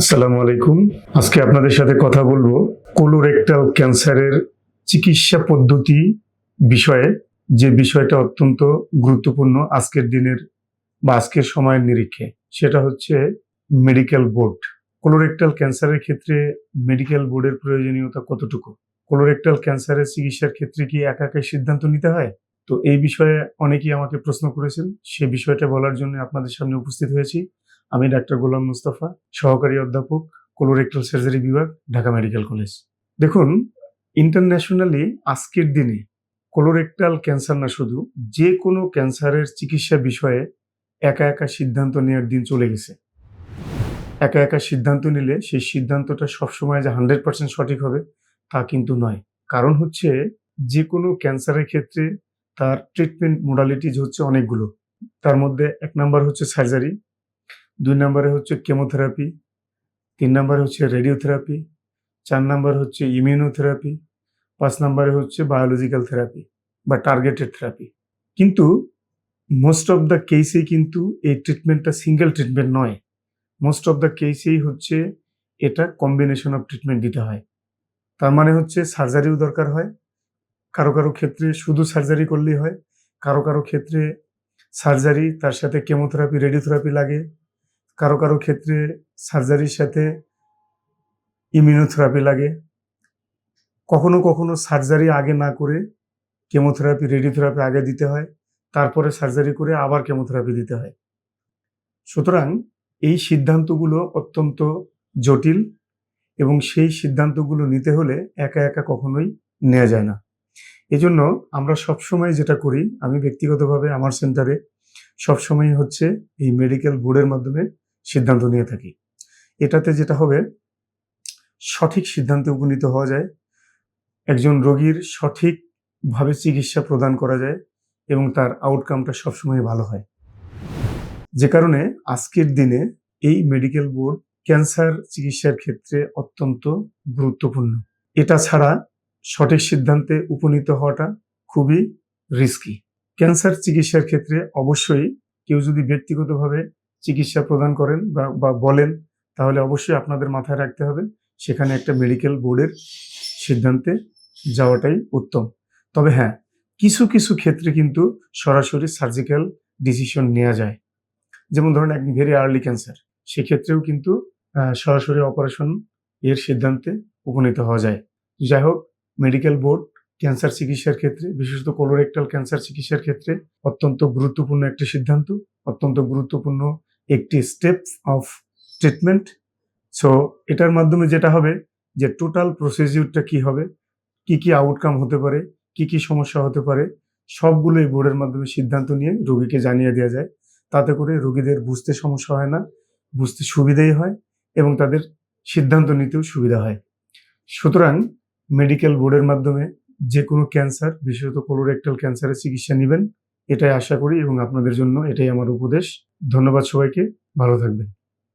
আসসালামু আলাইকুম। আজকে আপনাদের সাথে কথা বলব কোলোরেক্টাল ক্যান্সারের চিকিৎসা পদ্ধতি বিষয়ে। যে বিষয়টা অত্যন্ত গুরুত্বপূর্ণ আজকের দিনের বা আজকের সময়ের নিরিখে, সেটা হচ্ছে মেডিকেল বোর্ড কোলোরেক্টাল ক্যান্সারের ক্ষেত্রে মেডিকেল বোর্ডের প্রয়োজনীয়তা কতটুকু? কোলোরেক্টাল ক্যান্সারের চিকিৎসার ক্ষেত্রে কি একা একাই সিদ্ধান্ত নিতে হয়? তো এই বিষয়ে অনেকেই আমাকে প্রশ্ন করেছেন, সে বিষয়টা বলার জন্য আপনাদের সামনে উপস্থিত হয়েছি। আমি ডাক্তার গোলাম মুস্তাফা, সহকারী অধ্যাপক কোলোরেক্টাল সার্জারি বিভাগ, ঢাকা মেডিকেল কলেজ দেখুন ইন্টারন্যাশনালি আজকের দিনে কোলোরেক্টাল ক্যান্সার না শুধু, যে কোনো ক্যান্সারের চিকিৎসা বিষয়ে একা একা সিদ্ধান্ত নেওয়ার দিন চলে গেছে। একা একা সিদ্ধান্ত নিলে সেই সিদ্ধান্তটা সবসময় যে হান্ড্রেড পার্সেন্ট সঠিক হবে, তা কিন্তু নয়। কারণ হচ্ছে, যে কোনো ক্যান্সারের ক্ষেত্রে তার ট্রিটমেন্ট মোডালিটিজ হচ্ছে অনেকগুলো। তার মধ্যে এক নাম্বার হচ্ছে সার্জারি দুই নম্বরে হচ্ছে কেমোথেরাপি, তিন নম্বরে হচ্ছে রেডিওথেরাপি, চার নম্বর হচ্ছে ইমিউনোথেরাপি, পাঁচ নম্বরে হচ্ছে বায়োলজিক্যাল থেরাপি বা টার্গেটেড থেরাপি। কিন্তু মোস্ট অফ দ্য কেসেই কিন্তু এই ট্রিটমেন্টটা সিঙ্গেল ট্রিটমেন্ট নয়। মোস্ট অফ দ্য কেসেই হচ্ছে এটা কম্বিনেশন অফ ট্রিটমেন্ট দিতে হয়। তার মানে হচ্ছে সার্জারিও দরকার হয়, কারও কারও ক্ষেত্রে শুধু সার্জারি করলেই হয়, কারও কারও ক্ষেত্রে সার্জারি তার সাথে কেমোথেরাপি রেডিওথেরাপি লাগে। কারও কারও ক্ষেত্রে সার্জারির সাথে ইমিউনোথেরাপি লাগে। কখনো কখনো সার্জারি আগে না করে কেমোথেরাপি রেডিওথেরাপি আগে দিতে হয়, তারপরে সার্জারি করে আবার কেমোথেরাপি দিতে হয়। সুতরাং এই সিদ্ধান্তগুলো অত্যন্ত জটিল এবং সেই সিদ্ধান্তগুলো নিতে হলে একা একা কখনোই নেওয়া যায় না। এজন্য আমরা সবসময় যেটা করি, আমি ব্যক্তিগতভাবে আমার সেন্টারে সবসময় হচ্ছে এই মেডিকেল বোর্ডের মাধ্যমে সিদ্ধান্ত নিয়ে থাকি। এটাতে যেটা হবে, সঠিক সিদ্ধান্তে উপনীত হওয়া যায়, একজন রোগীর সঠিকভাবে চিকিৎসা প্রদান করা যায় এবং তার আউটকামটা সবসময় ভালো হয়। যে কারণে আজকের দিনে এই মেডিকেল বোর্ড ক্যান্সার চিকিৎসার ক্ষেত্রে অত্যন্ত গুরুত্বপূর্ণ। এটা ছাড়া সঠিক সিদ্ধান্তে উপনীত হওয়াটা খুবই রিস্কি ক্যান্সার চিকিৎসার ক্ষেত্রে অবশ্যই কেউ যদি ব্যক্তিগতভাবে চিকিৎসা প্রদান করেন বা বলেন, তাহলে অবশ্যই আপনাদের মাথায় রাখতে হবে, সেখানে একটা মেডিকেল বোর্ডের সিদ্ধান্তে যাওয়াটাই উত্তম। তবে হ্যাঁ কিছু কিছু ক্ষেত্রে কিন্তু সরাসরি সার্জিক্যাল ডিসিশন নেওয়া যায়। যেমন ধরুন এক ভেরি আর্লি ক্যান্সার সেক্ষেত্রেও কিন্তু সরাসরি অপারেশন এর সিদ্ধান্তে উপনীত হওয়া যায়। যাই হোক মেডিকেল বোর্ড ক্যান্সার চিকিৎসার ক্ষেত্রে, বিশেষত কোলোরেক্টাল ক্যান্সার চিকিৎসার ক্ষেত্রে অত্যন্ত গুরুত্বপূর্ণ একটি সিদ্ধান্ত, অত্যন্ত গুরুত্বপূর্ণ একটি স্টেপ অফ ট্রিটমেন্ট সো এটার মাধ্যমে যেটা হবে যে টোটাল প্রসিডিউরটা কি হবে, কি কি আউটকাম হতে পারে, কি কি সমস্যা হতে পারে সবগুলো এই বোর্ডের মাধ্যমে সিদ্ধান্ত নিয়ে রোগীকে জানিয়ে দেওয়া যায়। তাতে করে রোগীদের বুঝতে সমস্যা হয় না, বুঝতে সুবিধাই হয় এবং তাদের সিদ্ধান্ত নিতেও সুবিধা হয়। সুতরাং মেডিকেল বোর্ডের মাধ্যমে যে কোনো ক্যান্সার বিশেষত কোলোরেক্টাল ক্যান্সারের চিকিৎসা নেবেন। এটাই আশা করি এবং আপনাদের জন্য এটাই আমার উপদেশ। ধন্যবাদ সবাইকে। ভালো থাকবেন।